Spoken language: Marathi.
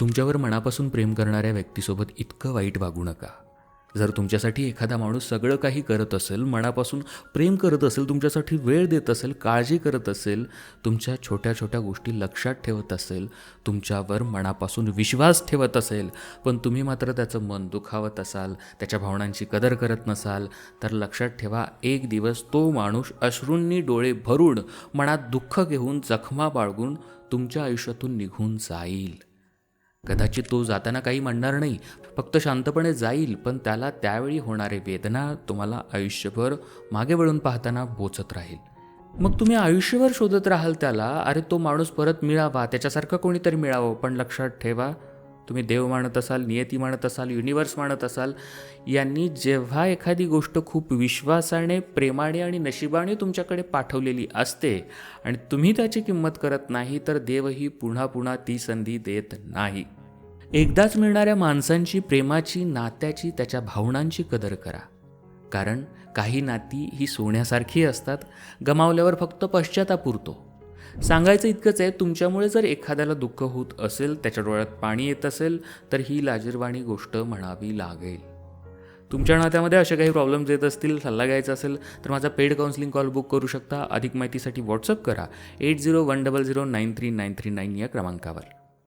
तुमच्यावर मनापासून प्रेम करणाऱ्या व्यक्तीसोबत इतकं वाईट वागू नका. जर तुमच्यासाठी एखादा माणूस सगळं काही करत असेल मनापासून प्रेम करत असेल तुमच्यासाठी वेळ देत असेल काळजी करत असेल तुमच्या छोट्या छोट्या गोष्टी लक्षात ठेवत असेल तुमच्यावर मनापासून विश्वास ठेवत असेल पण तुम्ही मात्र त्याचं मन दुखावत असाल त्याच्या भावनांची कदर करत नसाल तर लक्षात ठेवा एक दिवस तो माणूस अश्रूंनी डोळे भरून मनात दुःख घेऊन जखमा बाळगून तुमच्या आयुष्यातून निघून जाईल. कदाचित तो जाताना काही म्हणणार नाही फक्त शांतपणे जाईल पण त्याला त्यावेळी होणारे वेदना तुम्हाला आयुष्यभर मागे वळून पाहताना बोचत राहील. मग तुम्ही आयुष्यभर शोधत राहाल त्याला अरे तो माणूस परत मिळावा त्याच्यासारखं कोणीतरी मिळावं पण लक्षात ठेवा तुम्ही देव मानत असाल नियती मानत असाल युनिवर्स मानत असाल यांनी जेव्हा एखादी गोष्ट खूप विश्वासाने प्रेमाने आणि नशिबाने तुमच्याकडे पाठवलेली असते आणि तुम्ही त्याची किंमत करत नाही तर देवही पुन्हा पुन्हा ती संधी देत नाही. एकदाच मिळणाऱ्या माणसांची प्रेमाची नात्याची त्याच्या भावनांची कदर करा. कारण काही नाती ही सोन्यासारखी असतात गमावल्यावर फक्त पश्चाताप उरतो. सांगायचं इतकंच आहे तुमच्यामुळे जर एखाद्याला दुःख होत असेल त्याच्या डोळ्यात पाणी येत असेल तर ही लाजीरवाणी गोष्ट म्हणावी लागेल. तुमच्या नात्यामध्ये असे काही प्रॉब्लेम्स येत असतील सल्ला घ्यायचा असेल तर माझा पेड काउन्सिलिंग कॉल बुक करू शकता. अधिक माहितीसाठी व्हॉट्सअप करा. Eight zero one double zero nine three nine three nine या क्रमांकावर.